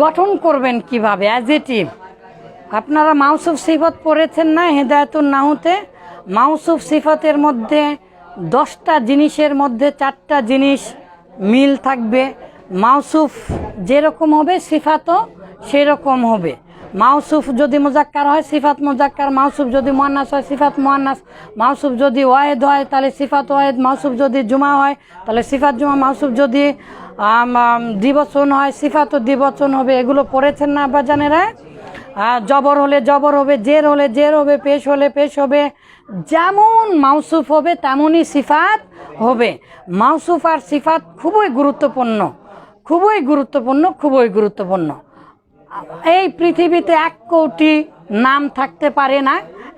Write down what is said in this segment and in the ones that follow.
গঠন করবেন কীভাবে? অ্যাজিটিভ আপনারা মাউসুফ সিফত পড়েছেন না হেদায়তুল নাহুতে মাউসুফ সিফতের মধ্যে দশটা জিনিসের মধ্যে চারটা জিনিস মিল থাকবে। মাউসুফ যেরকম হবে সিফাতও সেরকম হবে। মাউসুফ যদি মোজাক্কার হয় সিফাত মোজাক্কার মাউসুফ যদি মোয়ান্নাস হয় সিফাত মোয়ান্নাস মাউসুফ যদি ওয়াহেদ হয় তাহলে সিফাত ওয়াহেদ মাউসুফ যদি জুমা হয় তাহলে সিফাত জুমা মাউসুফ যদি দ্বিবচন হয়, সিফাত দ্বিবচন হবে, এগুলো পড়েছেন না আব্বাজানেরা? জবর হলে জবর হবে, জের হলে জের হবে, পেশ হলে পেশ হবে, যেমন মাউসুফ হবে, তেমনই সিফাত হবে। মাউসুফ আর সিফাত খুবই গুরুত্বপূর্ণ খুবই গুরুত্বপূর্ণ খুবই গুরুত্বপূর্ণ। এই পৃথিবীতে এক কোটি নাম থাকতে পারে না,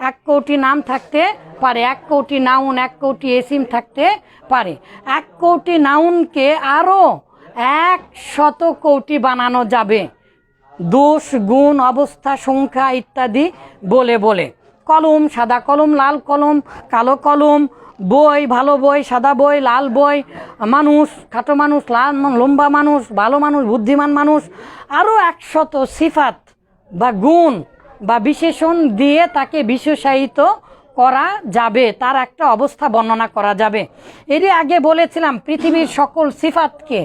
এক কোটি নাম থাকতে পারে, এক কোটি নাউন, এক কোটি এসিম থাকতে পারে। এক কোটি নাউনকে আরও এক শত কোটি বানানো যাবে। দোষ, গুণ, অবস্থা, সংখ্যা ইত্যাদি বলে বলে। কলম, সাদা কলম, লাল কলম, কালো কলম, বই, ভালো বই, সাদা বই, লাল বই, মানুষ, খাটো মানুষ, লাল লম্বা মানুষ, ভালো মানুষ, বুদ্ধিমান মানুষ আরও একশত সিফাত বা গুণ বা বিশেষণ দিয়ে তাকে বিশেষায়িত করা যাবে, তার একটা অবস্থা বর্ণনা করা যাবে। এরই আগে বলেছিলাম, পৃথিবীর সকল সিফাতকে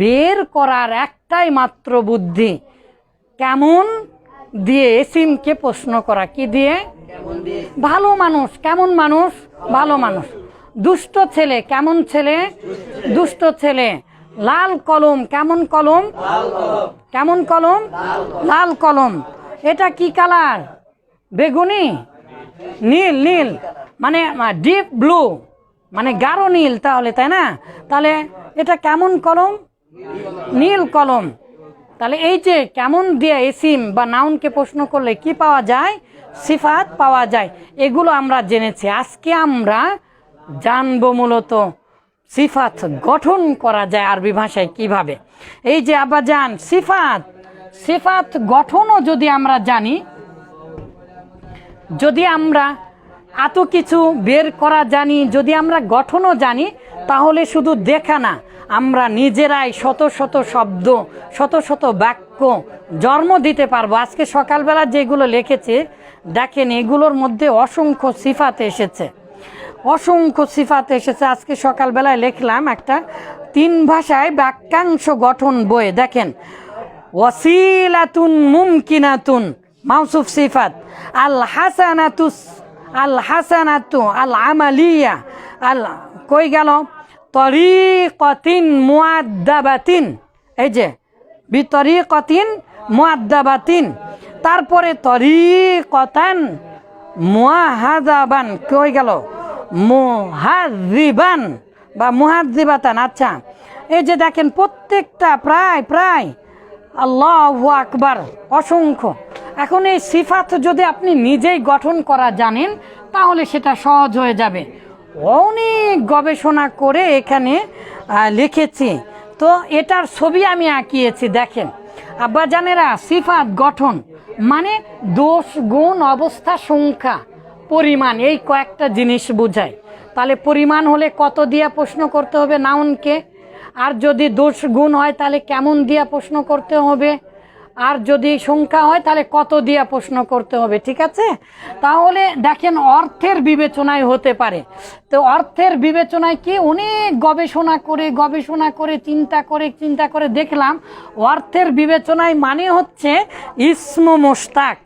বের করার একটাই মাত্র বুদ্ধি। কেমন? দিয়ে এসিমকে প্রশ্ন করা, কি দিয়ে? ভালো মানুষ, কেমন মানুষ? ভালো মানুষ। দুষ্ট ছেলে, কেমন ছেলে? দুষ্ট ছেলে। লাল কলম, কেমন কলম? কেমন কলম? লাল কলম। এটা কি কালার? বেগুনি? নীল নীল। মানে ডিপ ব্লু মানে গাঢ় নীল তাহলে, তাই না? তাহলে এটা কেমন কলম? নীল কলম। তাহলে এই যে কেমন দিয়ে এসিম বা নাউনকে প্রশ্ন করলে কি পাওয়া যায়? সিফাত পাওয়া যায়। এগুলো আমরা জেনেছি। আজকে আমরা জানব মূলত সিফাত গঠন করা যায় আরবি ভাষায় কীভাবে। এই যে আবাজান সিফাত। সিফাত গঠনও যদি আমরা জানি যদি আমরা এত কিছু বের করা জানি, যদি আমরা গঠনও জানি, তাহলে শুধু দেখা না, আমরা নিজেরাই শত শত শব্দ, শত শত বাক্য জন্ম দিতে পারব। আজকে সকালবেলা যেগুলো লিখেছে, দেখেন এগুলোর মধ্যে অসংখ্য সিফাত এসেছে। অসংখ্য সিফাত এসেছে। আজকে সকালবেলায় লিখলাম একটা তিন ভাষায় বাক্যাংশ গঠন বইয়ে। দেখেন, ওয়াসিলাতুন মুমকিনাতুন মাউসুফ সিফাত আল হাসানাতুস আল হাসানাতু আল আমালিয়া আল কই গেল? তরিকতিন মুআদ্দাবাতিন, এই যে, বিতরিকতিন মুআদ্দাবাতিন, তারপরে তরিকতান মুআহাদাবান কই গেল? মুহাদ্দিবান বা মুহাদ্দিবাতান আচ্ছা এই যে দেখেন প্রত্যেকটা, প্রায় প্রায়, আল্লাহ আকবার, অসংখ্য। এখন এই সিফাত যদি আপনি নিজেই গঠন করা জানেন, তাহলে সেটা সহজ হয়ে যাবে। অনেক গবেষণা করে এখানে লিখেছি। তো এটার ছবি আমি আঁকিয়েছি, দেখেন। আব্বাজানেরা সিফাত গঠন মানে দোষ, গুণ, অবস্থা, সংখ্যা, পরিমাণ, এই কয়েকটা জিনিস বোঝায়। তাহলে পরিমাণ হলে কত দিয়া প্রশ্ন করতে হবে নাউনকে? আর যদি দোষ, গুণ হয়, তাহলে কেমন দিয়া প্রশ্ন করতে হবে? আর যদি সংখ্যা হয়, তাহলে কত দিয়া প্রশ্ন করতে হবে, ঠিক আছে? তাহলে দেখেন, অর্থের বিবেচনায় হতে পারে। তো অর্থের বিবেচনায় কি? অনেক গবেষণা করে গবেষণা করে, চিন্তা করে চিন্তা করে দেখলাম, অর্থের বিবেচনায় মানে হচ্ছে ইসম মোস্তাক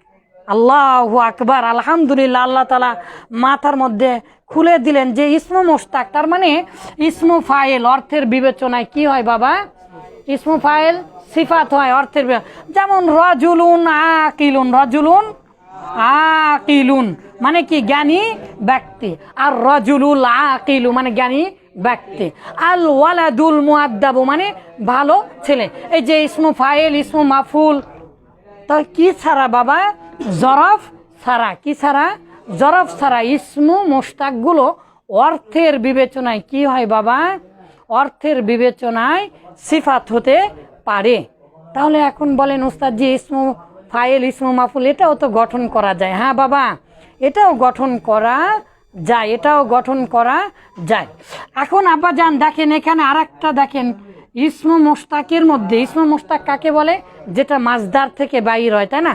আল্লাহ আকবার, আলহামদুলিল্লাহ, আল্লাহ তালা মাথার মধ্যে খুলে দিলেন যে ইসমু মোস্তাক তার মানে ইসমু ফাইল অর্থের বিবেচনায় কি হয় বাবা? ইসমু ফাইল সিফাত হয় অর্থের যেমন রজুলুন আকিলুন রজুলুন আকিলুন মানে কি জ্ঞানী ব্যক্তি। আর রজুলুল আকিলু মানে জ্ঞানী ব্যক্তি। আল ওয়ালাদুল মুআদ্দাবু মানে ভালো ছেলে। এই যে ইসমু ফাইল, ইসমু মাফুল তো কি ছাড়া বাবা? জরফ ছাড়া। কি ছাড়া? জরফ ছাড়া। ইসমু মোস্তাকগুলো অর্থের বিবেচনায় কি হয় বাবা? অর্থের বিবেচনায় সিফাত হতে পারে। তাহলে এখন বলেন ওস্তাদ যে ইসমু ফাইল, ইসমু মাফুল, এটাও তো গঠন করা যায়। হ্যাঁ বাবা, এটাও গঠন করা যায়, এটাও গঠন করা যায়। এখন আবার যান, দেখেন এখানে আর একটা দেখেন, ইসমু মোস্তাকের মধ্যে, ইসমু মোস্তাক কাকে বলে? যেটা মাজদার থেকে বাইর হয়, তাই না?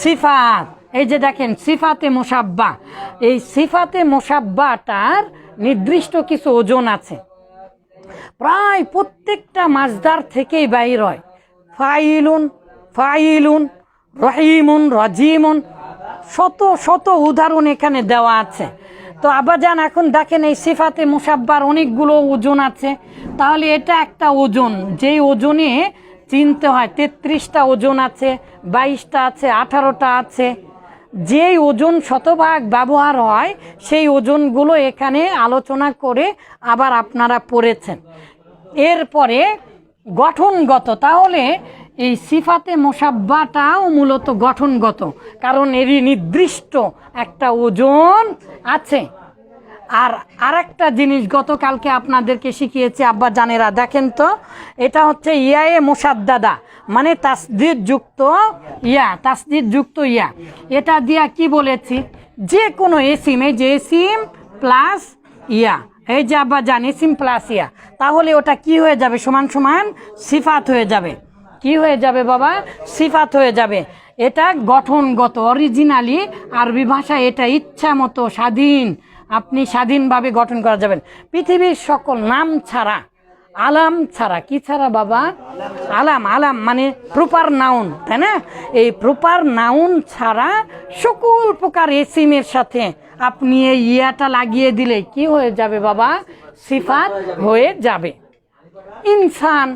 সিফাত, এই যে দেখেন, সিফাতে মোসাব্বা এই সিফাতে মোসাব্বাটার নির্দিষ্ট কিছু ওজন আছে। প্রায় প্রত্যেকটা মাজদার থেকেই বাইর হয়। ফাইলুন ফাইলুন, রহিমুন, রাজিমুন, শত শত উদাহরণ এখানে দেওয়া আছে। তো আবাজান, এখন দেখেন এই সিফাতে মুসাব্বার অনেকগুলো ওজন আছে। তাহলে এটা একটা ওজন। যেই ওজনে চিনতে হয়, তেত্রিশটা ওজন আছে, বাইশটা আছে, আঠারোটা আছে। যেই ওজন শতভাগ ব্যবহার হয়, সেই ওজনগুলো এখানে আলোচনা করে আবার আপনারা পড়েছেন। এরপরে গঠনগত, তাহলে এই সিফাতে মোসাব্বাটাও মূলত গঠনগত, কারণ এরই নির্দিষ্ট একটা ওজন আছে। আর আরেকটা জিনিস গতকালকে আপনাদেরকে শিখিয়েছে, আব্বা জানেরা, দেখেন তো, এটা হচ্ছে ইয়া ইয়ায়ে মোসাদ্দাদা মানে তাসদিদ যুক্ত ইয়া তাসদিদ যুক্ত ইয়া। এটা দিয়া কি বলেছি? যে কোনো এসিম, এই যে এসিম প্লাস ইয়া, এই যে আব্বা জান, এসিম প্লাস ইয়া, তাহলে ওটা কি হয়ে যাবে? সমান সমান সিফাত হয়ে যাবে। কি হয়ে যাবে বাবা? সিফাত হয়ে যাবে। এটা গঠনগত অরিজিনালি আরবি ভাষা এটা ইচ্ছা মতো স্বাধীন আপনি স্বাধীনভাবে গঠন করা যাবেন। পৃথিবীর সকল নাম ছাড়া, আলাম ছাড়া, কি ছাড়া বাবা? আলাম আলাম মানে প্রপার নাউন তাই না? এই প্রপার নাউন ছাড়া সকল প্রকার এসিমের সাথে আপনি এই ইয়াটা লাগিয়ে দিলে কি হয়ে যাবে বাবা? সিফাত হয়ে যাবে। ইনসান,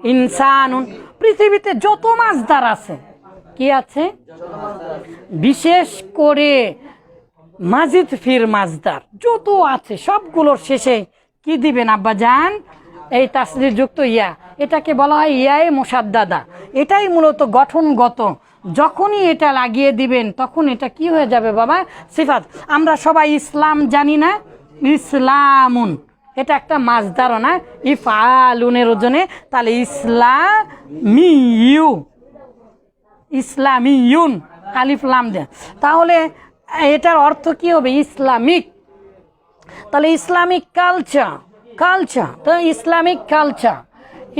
ইনসানুন, পৃথিবীতে যত মাছদার আছে, কি আছে? বিশেষ করে মাজিদ ফির মাজদার। যত আছে, সবগুলোর শেষে কি দিবেন, আব্বা যান এই তাসরির যুক্ত ইয়া। এটাকে বলা হয় ইয়ায়ে মোসাদ্দাদা। এটাই মূলত গঠনগত। যখনই এটা লাগিয়ে দিবেন, তখন এটা কি হয়ে যাবে বাবা? সিফাত। আমরা সবাই ইসলাম জানি না? ইসলামুন। এটা একটা মাছদারও না? ইফালুনের ওজনে। তাহলে ইসলামিউ ইসলামিউন আলিফ লাম দেন তাহলে এটার অর্থ কি হবে? ইসলামিক। তাহলে ইসলামিক কালচার কালচার। তো Islamic culture.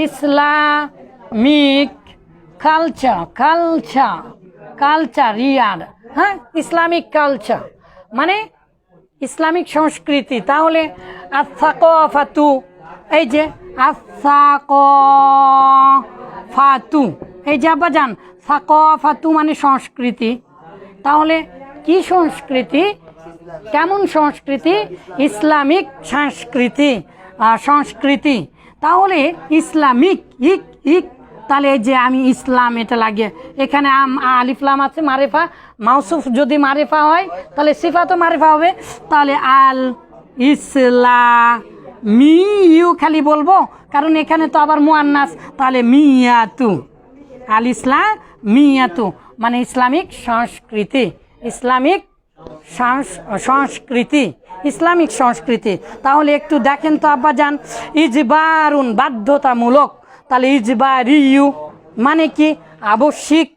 Islamic culture culture culture ইয়ার হ্যাঁ? Islamic culture. মানে ইসলামিক সংস্কৃতি। তাহলে আসাকফাতু এই যে আসাকফাতু এই যে আব্বা যান সাকফাতু মানে সংস্কৃতি। তাহলে কি সংস্কৃতি? কেমন সংস্কৃতি? ইসলামিক সংস্কৃতি সংস্কৃতি। তাহলে ইসলামিক, ইক ইক। তাহলে যে আমি ইসলাম এটা লাগে এখানে আলিফলাম আছে, মারেফা। মাউসুফ যদি মারেফা হয়, তাহলে সিফা তো মারেফা হবে। তাহলে আল ইসলামি ইউ খালি বলব, কারণ এখানে তো আবার মুয়ান্নাস। তাহলে মিয়াতু, আল ইসলাম মিয়াতু মানে ইসলামিক সংস্কৃতি। ইসলামিক সংস- সংস্কৃতি, ইসলামিক সংস্কৃতি। তাহলে একটু দেখেন তো আব্বা যান ইজবারুন বাধ্যতামূলক। তাহলে ইজবার ইউ মানে কি? আবশ্যিক,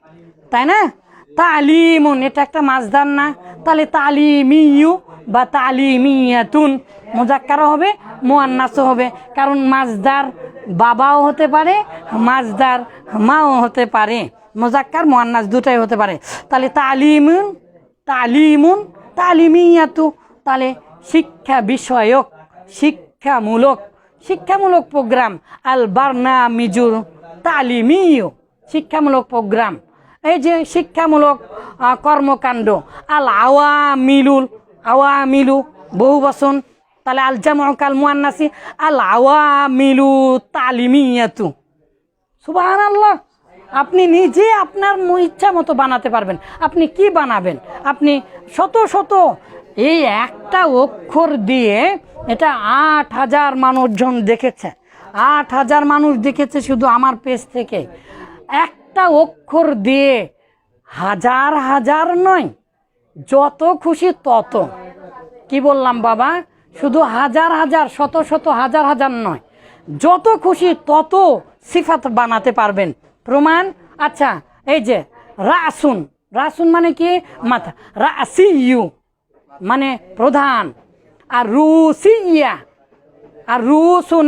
তাই না? তালিমুন, এটা একটা মাছদার না। তাহলে তালিমিউ বা তালিমিয়াতুন মোজাক্কারও হবে, মোয়ান্নাসও হবে। কারণ মাছদার বাবাও হতে পারে মাছদার মাও হতে পারে। মোজাক্কার, মোয়ান্নাস দুটাই হতে পারে। তাহলে তালিমুন তালিমুন তালিমিয়াতু। তাহলে শিক্ষা বিষয়ক, শিক্ষামূলক শিক্ষামূলক প্রোগ্রাম আল বার্নামিজুর তালিমিও শিক্ষামূলক প্রোগ্রাম। এই যে শিক্ষামূলক কর্মকাণ্ড আল আওয়ামিলুল আওয়ামিলু বহু বসন তাহলে আল জামাকাল মুয়ান্নাসি আল আওয়ামিলু তালিমিয়াতু। সুবাহান আল্লাহ আপনি নিজে আপনার ইচ্ছা মতো বানাতে পারবেন। আপনি কি বানাবেন? আপনি শত শত এই একটা অক্ষর দিয়ে এটা আট হাজার মানুষজন দেখেছে। আট হাজার মানুষ দেখেছে শুধু আমার পেজ থেকে। একটা অক্ষর দিয়ে হাজার হাজার নয়, যত খুশি তত। কি বললাম বাবা? শুধু হাজার হাজার, শত শত হাজার হাজার নয়, যত খুশি তত সিফাত বানাতে পারবেন। প্রমাণ? আচ্ছা এই যে, রাসুন। রাসুন মানে কি? মাথা। রাসিউ মানে প্রধান। আর রুসিয়া আর রুসুন